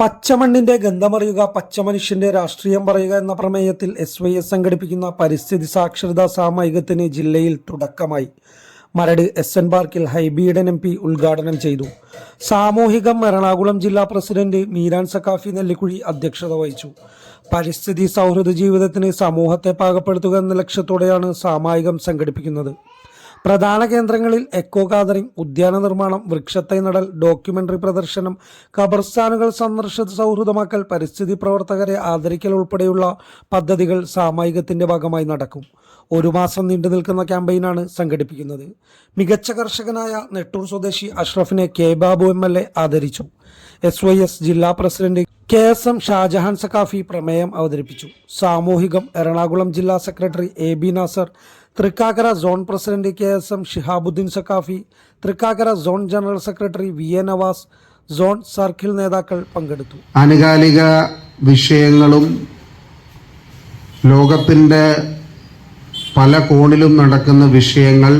പച്ചമണ്ണിന്റെ ഗന്ധമറിയുക പച്ചമനുഷ്യന്റെ രാഷ്ട്രീയം പറയുക എന്ന പ്രമേയത്തിൽ എസ് വൈ എസ് സംഘടിപ്പിക്കുന്ന പരിസ്ഥിതി സാക്ഷരതാ സാമൂഹികത്തിന് ജില്ലയിൽ തുടക്കമായി. മരട് എസ് എൻ പാർക്കിൽ ഹൈബീഡൻ എം പി ഉദ്ഘാടനം ചെയ്തു. സാമൂഹികം എറണാകുളം ജില്ലാ പ്രസിഡന്റ് മീരാൻ സക്കാഫി നെല്ലിക്കുഴി അധ്യക്ഷത വഹിച്ചു. പരിസ്ഥിതി സൗഹൃദ ജീവിതത്തിന് സമൂഹത്തെ പാകപ്പെടുത്തുക എന്ന ലക്ഷ്യത്തോടെയാണ് സാമായികം സംഘടിപ്പിക്കുന്നത്. പ്രധാന കേന്ദ്രങ്ങളിൽ എക്കോ ഗാദറിംഗ് ഉദ്യാന നിർമ്മാണം വൃക്ഷത്തൈ നടൽ ഡോക്യുമെന്ററി പ്രദർശനം ഖബർസ്ഥാനുകൾ സന്ദർശ സൗഹൃദമാക്കൽ പരിസ്ഥിതി പ്രവർത്തകരെ ആദരിക്കൽ ഉൾപ്പെടെയുള്ള പദ്ധതികൾ സാമൂഹികത്തിന്റെ ഭാഗമായി നടക്കും. ഒരു മാസം നീണ്ടു നിൽക്കുന്ന ക്യാമ്പയിനാണ് സംഘടിപ്പിക്കുന്നത്. മികച്ച കർഷകനായ നെട്ടൂർ സ്വദേശി അഷ്റഫിനെ K Babu M L A ആദരിച്ചു. എസ് വൈ എസ് ജില്ലാ president K S M Shajahan Saqafi പ്രമേയം അവതരിപ്പിച്ചു. സാമൂഹികം എറണാകുളം ജില്ലാ secretary A B Nasar Thrikkakara zone president K S M Shihabuddeen Saqafi Thrikkakara zone general secretary V A Navas zone circle നേതാക്കൾ പങ്കെടുത്തു. ആനുകാലിക വിഷയങ്ങളും ലോകത്തിന്റെ പല കോണിലും നടക്കുന്ന വിഷയങ്ങൾ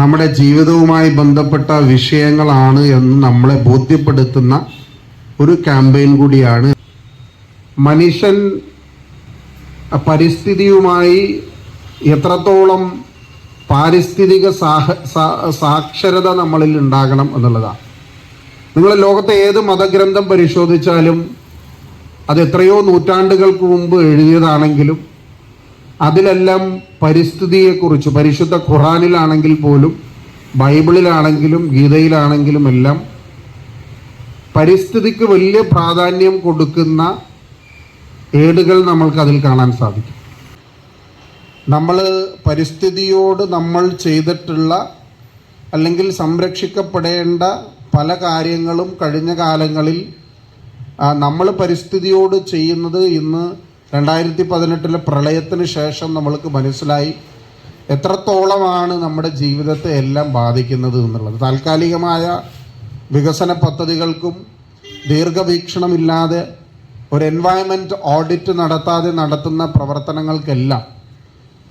നമ്മുടെ ജീവിതവുമായി ബന്ധപ്പെട്ട വിഷയങ്ങളാണ് എന്ന് നമ്മളെ ബോധ്യപ്പെടുത്തുന്ന ഒരു ക്യാമ്പയിൻ കൂടിയാണ്. മനുഷ്യൻ പരിസ്ഥിതിയുമായി എത്രത്തോളം പാരിസ്ഥിതിക സാഹ സാക്ഷരത നമ്മളിൽ ഉണ്ടാകണം എന്നുള്ളതാണ് നിങ്ങൾ ലോകത്തെ ഏത് മതഗ്രന്ഥം പരിശോധിച്ചാലും അത് എത്രയോ നൂറ്റാണ്ടുകൾക്ക് മുമ്പ് എഴുതിയതാണെങ്കിലും അതിലെല്ലാം പരിസ്ഥിതിയെക്കുറിച്ച് പരിശുദ്ധ ഖുറാനിലാണെങ്കിൽ പോലും ബൈബിളിലാണെങ്കിലും ഗീതയിലാണെങ്കിലും എല്ലാം പരിസ്ഥിതിക്ക് വലിയ പ്രാധാന്യം കൊടുക്കുന്ന ഏടുകൾ നമ്മൾക്ക് അതിൽ കാണാൻ സാധിക്കും. നമ്മൾ പരിസ്ഥിതിയോട് നമ്മൾ ചെയ്തിട്ടുള്ള അല്ലെങ്കിൽ സംരക്ഷിക്കപ്പെടേണ്ട പല കാര്യങ്ങളും കഴിഞ്ഞ കാലങ്ങളിൽ നമ്മൾ പരിസ്ഥിതിയോട് ചെയ്യുന്നത് ഇന്ന് രണ്ടായിരത്തി പതിനെട്ടിലെ പ്രളയത്തിന് ശേഷം നമ്മൾക്ക് മനസ്സിലായി എത്രത്തോളമാണ് നമ്മുടെ ജീവിതത്തെ എല്ലാം ബാധിക്കുന്നത് എന്നുള്ളത്. താൽക്കാലികമായ വികസന പദ്ധതികൾക്കും ദീർഘവീക്ഷണമില്ലാതെ ഒരു എൻവയൺമെന്റ് ഓഡിറ്റ് നടത്താതെ നടത്തുന്ന പ്രവർത്തനങ്ങൾക്കെല്ലാം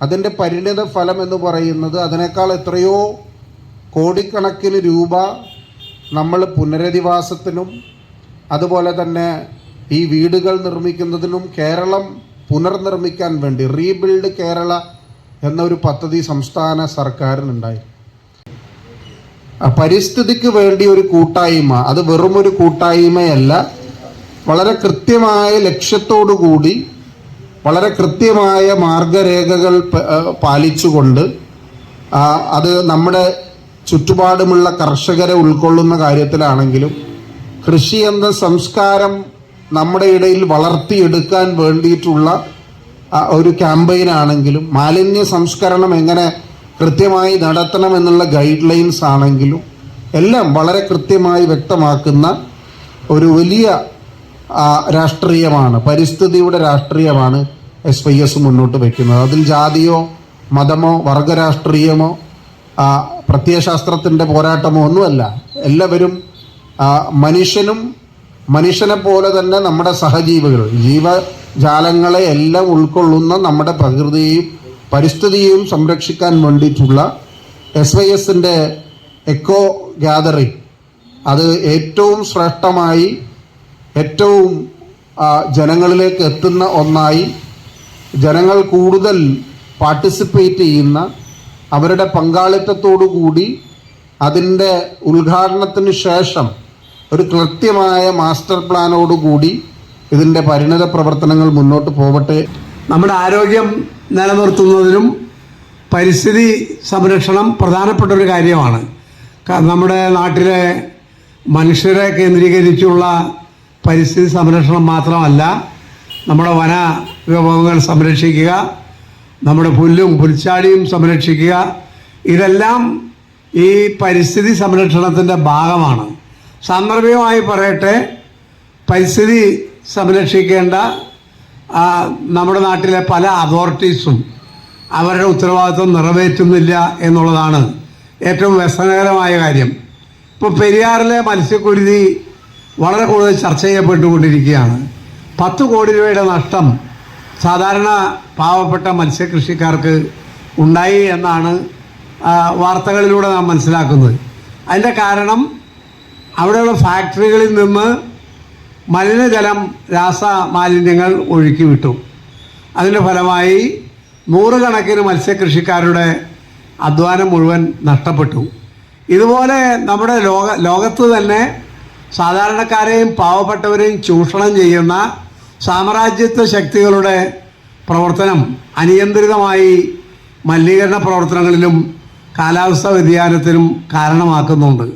അതിന്റെ പരിണിത ഫലം എന്ന് പറയുന്നത് അതിനേക്കാൾ എത്രയോ കോടിക്കണക്കിന് രൂപ നമ്മൾ പുനരധിവാസത്തിനും അതുപോലെ തന്നെ ഈ വീടുകൾ നിർമ്മിക്കുന്നതിനും കേരളം പുനർനിർമ്മിക്കാൻ വേണ്ടി റീബിൽഡ് കേരള എന്നൊരു പദ്ധതി സംസ്ഥാന സർക്കാരിനുണ്ടായി. പരിസ്ഥിതിക്ക് വേണ്ടി ഒരു കൂട്ടായ്മ അത് വെറും ഒരു കൂട്ടായ്മയല്ല വളരെ കൃത്യമായ ലക്ഷ്യത്തോടു കൂടി വളരെ കൃത്യമായ മാർഗരേഖകൾ പാലിച്ചുകൊണ്ട് അത് നമ്മുടെ ചുറ്റുപാടുമുള്ള കർഷകരെ ഉൾക്കൊള്ളുന്ന കാര്യത്തിലാണെങ്കിലും കൃഷി എന്ന സംസ്കാരം നമ്മുടെ ഇടയിൽ വളർത്തിയെടുക്കാൻ വേണ്ടിയിട്ടുള്ള ഒരു ക്യാമ്പയിനാണെങ്കിലും മാലിന്യ സംസ്കരണം എങ്ങനെ കൃത്യമായി നടത്തണമെന്നുള്ള ഗൈഡ് ലൈൻസ് ആണെങ്കിലും എല്ലാം വളരെ കൃത്യമായി വ്യക്തമാക്കുന്ന ഒരു വലിയ രാഷ്ട്രീയമാണ് പരിസ്ഥിതിയുടെ രാഷ്ട്രീയമാണ് എസ് വൈ എസ് മുന്നോട്ട് വയ്ക്കുന്നത് അതിൽ ജാതിയോ മതമോ വർഗരാഷ്ട്രീയമോ പ്രത്യയശാസ്ത്രത്തിന്റെ പോരാട്ടമോ ഒന്നുമല്ല. എല്ലാവരും മനുഷ്യനും മനുഷ്യനെ പോലെ തന്നെ നമ്മുടെ സഹജീവികൾ ജീവജാലങ്ങളെ എല്ലാം ഉൾക്കൊള്ളുന്ന നമ്മുടെ പ്രകൃതിയെയും പരിസ്ഥിതിയെയും സംരക്ഷിക്കാൻ വേണ്ടിയിട്ടുള്ള എസ് വൈ എസിന്റെ എക്കോ ഗ്യാതറിംഗ് അത് ഏറ്റവും ശ്രേഷ്ഠമായി ഏറ്റവും ജനങ്ങളിലേക്ക് എത്തുന്ന ഒന്നായി ജനങ്ങൾ കൂടുതൽ പാർട്ടിസിപ്പേറ്റ് ചെയ്യുന്ന അവരുടെ പങ്കാളിത്തത്തോടു കൂടി അതിന്റെ ഉദ്ഘാടനത്തിന് ശേഷം ഒരു കൃത്യമായ മാസ്റ്റർ പ്ലാനോടുകൂടി ഇതിന്റെ പരിണിത പ്രവർത്തനങ്ങൾ മുന്നോട്ട് പോവട്ടെ. നമ്മുടെ ആരോഗ്യം നിലനിർത്തുന്നതിനും പരിസ്ഥിതി സംരക്ഷണം പ്രധാനപ്പെട്ട ഒരു കാര്യമാണ്. നമ്മുടെ നാട്ടിലെ മനുഷ്യരെ കേന്ദ്രീകരിച്ചുള്ള പരിസ്ഥിതി സംരക്ഷണം മാത്രമല്ല നമ്മുടെ വന വിഭവങ്ങൾ സംരക്ഷിക്കുക നമ്മുടെ പുല്ലും പുൽച്ചാടിയും സംരക്ഷിക്കുക ഇതെല്ലാം ഈ പരിസ്ഥിതി സംരക്ഷണത്തിന്റെ ഭാഗമാണ്. സാന്ദർഭികമായി പറയട്ടെ പരിസ്ഥിതി സംരക്ഷിക്കേണ്ട നമ്മുടെ നാട്ടിലെ പല അതോറിറ്റീസും അവരുടെ ഉത്തരവാദിത്വം നിറവേറ്റുന്നില്ല എന്നുള്ളതാണ് ഏറ്റവും വ്യസനകരമായ കാര്യം. ഇപ്പോൾ പെരിയാറിലെ മത്സ്യക്കുരുതി വളരെ കൂടുതൽ ചർച്ച ചെയ്യപ്പെട്ടുകൊണ്ടിരിക്കുകയാണ്. പത്ത് കോടി രൂപയുടെ നഷ്ടം സാധാരണ പാവപ്പെട്ട മത്സ്യകൃഷിക്കാർക്ക് ഉണ്ടായി എന്നാണ് വാർത്തകളിലൂടെ നാം മനസ്സിലാക്കുന്നത്. അതിന്റെ കാരണം അവിടെയുള്ള ഫാക്ടറികളിൽ നിന്ന് മലിനജലം രാസ മാലിന്യങ്ങൾ ഒഴുക്കി വിട്ടു അതിന്റെ ഫലമായി നൂറുകണക്കിന് മത്സ്യകൃഷിക്കാരുടെ അധ്വാനം മുഴുവൻ നഷ്ടപ്പെട്ടു. ഇതുപോലെ നമ്മുടെ ലോക ലോകത്ത് തന്നെ സാധാരണക്കാരെയും പാവപ്പെട്ടവരെയും ചൂഷണം ചെയ്യുന്ന സാമ്രാജ്യത്വ ശക്തികളുടെ പ്രവർത്തനം അനിയന്ത്രിതമായി മലിനീകരണ പ്രവർത്തനങ്ങളിലും കാലാവസ്ഥാ വ്യതിയാനത്തിനും കാരണമാക്കുന്നുണ്ട്.